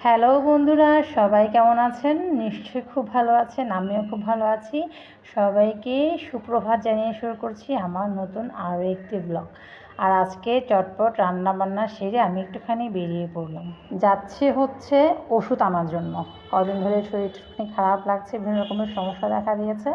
Hello বন্ধুরা, সবাই কেমন আছেন? নিশ্চয়ই খুব ভালো আছেন, আমিও খুব ভালো আছি। সবাইকে সুপ্রভাত জানিয়ে শুরু করছি আমার নতুন আরও একটি ব্লগ আর আজকে চটপট রান্না বান্না সেরে আমি একটুখানি বেরিয়ে পড়লাম। যাচ্ছে হচ্ছে ওষুধ আনার জন্য। কদিন ধরে শরীর একটুখানি খারাপ লাগছে, বিভিন্ন রকমের সমস্যা দেখা দিয়েছে।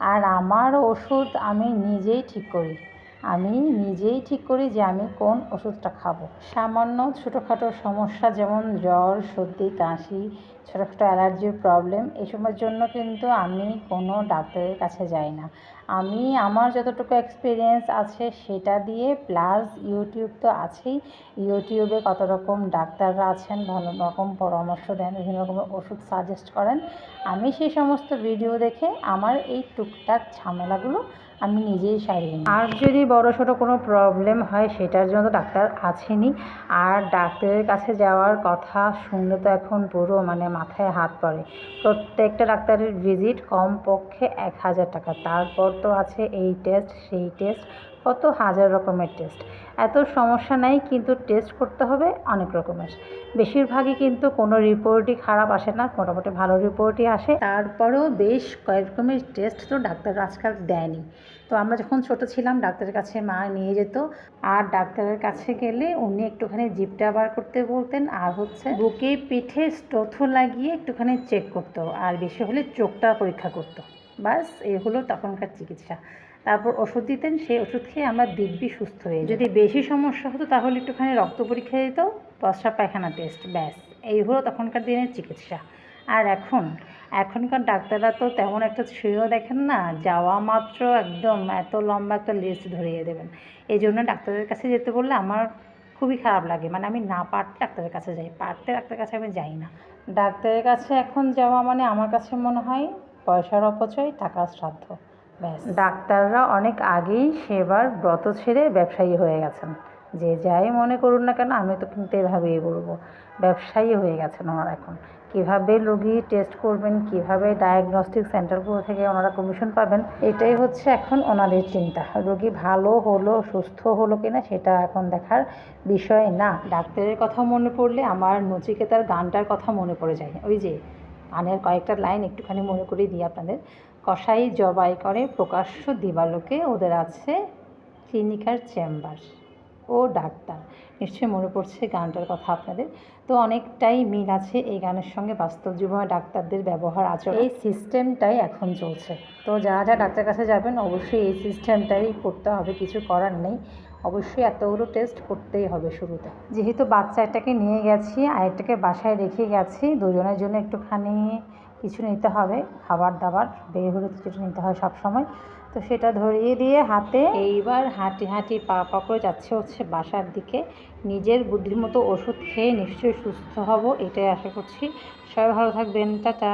আর আমার ওষুধ আমি নিজেই ঠিক করি। আমি নিজেই ঠিক করি যে আমি কোন ওষুধটা খাব। সামান্য ছোটোখাটো সমস্যা যেমন জ্বর, সর্দি, কাশি, ছোটোখাটো অ্যালার্জির প্রবলেম, এসবের জন্য কিন্তু আমি কোনো ডাক্তারের কাছে যাই না। আমি, আমার যতটুকু এক্সপিরিয়েন্স আছে সেটা দিয়ে প্লাস ইউটিউব তো আছেই। ইউটিউবে কত রকম ডাক্তাররা আছেন, ভালো রকম পরামর্শ দেন, বিভিন্ন রকমের ওষুধ সাজেস্ট করেন। আমি সেই সমস্ত ভিডিও দেখে আমার এই টুকটাক ঝামেলাগুলো আমি নিজেই সারি আর যদি বড় সড়ো কোনো প্রবলেম হয়, সেটার জন্য ডাক্তার আছেনই। আর ডাক্তারের কাছে যাওয়ার কথা শুনলে তো এখন পুরো মানে মাথায় হাত পড়ে। প্রত্যেকটা ডাক্তারের ভিজিট কমপক্ষে এক হাজার টাকা। তারপর তো আছে এই টেস্ট সেই টেস্ট কত হাজার রকমের টেস্ট এত সমস্যা নাই, কিন্তু টেস্ট করতে হবে অনেক রকমের। বেশিরভাগই কিন্তু কোনো রিপোর্টই খারাপ আসে না, মোটামুটি ভালো রিপোর্টই আসে। তারপরেও বেশ কয়েক রকমের টেস্ট তো ডাক্তার আজকাল দেয়নি। তো আমরা যখন ছোট ছিলাম, ডাক্তারের কাছে মা নিয়ে যেত। আর ডাক্তারের কাছে গেলে উনি একটুখানি জিপটা বার করতে বলতেন। আর হচ্ছে বুকে পিঠে স্টোথো লাগিয়ে একটুখানি চেক করতো। আর বেশি হলে চোখটা পরীক্ষা করতো। বাস এ হলো তখনকার চিকিৎসা। তারপর ওষুধ দিতেন, সেই ওষুধ খেয়ে আমরা দিব্যি সুস্থ হয়ে যদি বেশি সমস্যা হতো, তাহলে একটুখানি রক্ত পরীক্ষা দিত প্রস্রাব পায়খানা টেস্ট ব্যাস। এই হলো তখনকার দিনের চিকিৎসা। আর এখন, এখনকার ডাক্তাররা তো তেমন একটা ছুঁয়েও দেখেন না, যাওয়া মাত্র একদম এত লম্বা একটা লিস্ট ধরিয়ে দেবেন। এই জন্য ডাক্তারের কাছে যেতে বললে আমার খুবই খারাপ লাগে। মানে আমি না পারতে ডাক্তারের কাছে যাই, পারতে ডাক্তারের কাছে আমি যাই না। ডাক্তারের কাছে এখন যাওয়া মানে আমার কাছে মনে হয় পয়সার অপচয়, টাকার শ্রাদ্ধ। ডাক্তাররা অনেক আগেই সেবার ব্রত ছেড়ে ব্যবসায়ী হয়ে গেছেন। যে যাই মনে করুন না কেন, আমি তো কিন্তু এভাবেই বলব, ব্যবসায়ী হয়ে গেছেন ওনারা এখন। কীভাবে রোগী টেস্ট করবেন, কীভাবে ডায়াগনস্টিক সেন্টারগুলো থেকে ওনারা কমিশন পাবেন, এটাই হচ্ছে এখন ওনাদের চিন্তা। রোগী ভালো হলো, সুস্থ হলো কিনা সেটা এখন দেখার বিষয় না। ডাক্তারের কথা মনে পড়লে আমার নচিকেতার গানটার কথা মনে পড়ে যায়। ওই যে গানের কয়েকটা লাইন একটুখানি মনে করে দিই আপনাদের। কসাই জবাই করে প্রকাশ্য দিবালোকে ওদের আছে ক্লিনিকার চেম্বার ও ডাক্তার। নিশ্চয়ই মনে পড়ছে গানটার কথা আপনাদের। তো অনেকটাই মিল আছে এই গানের সঙ্গে বাস্তব জীবনে ডাক্তারদের ব্যবহার আচরণ। এই সিস্টেমটাই এখন চলছে। তো যারা যারা ডাক্তার কাছে যাবেন অবশ্যই এই সিস্টেমটাই করতে হবে। কিছু করার নেই। অবশ্যই এতগুলো টেস্ট করতেই হবে শুরুতে। যেহেতু বাচ্চা একটাকে নিয়ে গেছি আরেকটাকে বাসায় রেখে গেছি দুজনের জন্য একটুখানি কিছু নিতে হবে, খাবার দাবার, বের হলে কিছু নিতে হয় সব সময়। তো সেটা ধরিয়ে দিয়ে হাতে এইবার হাঁটি হাঁটি পা পা করে যাচ্ছে হচ্ছে বাসার দিকে। নিজের বুদ্ধির মতো ওষুধ খেয়ে নিশ্চয়ই সুস্থ হব, এটাই আশা করছি। সবাই ভালো থাকবেন, টাটা।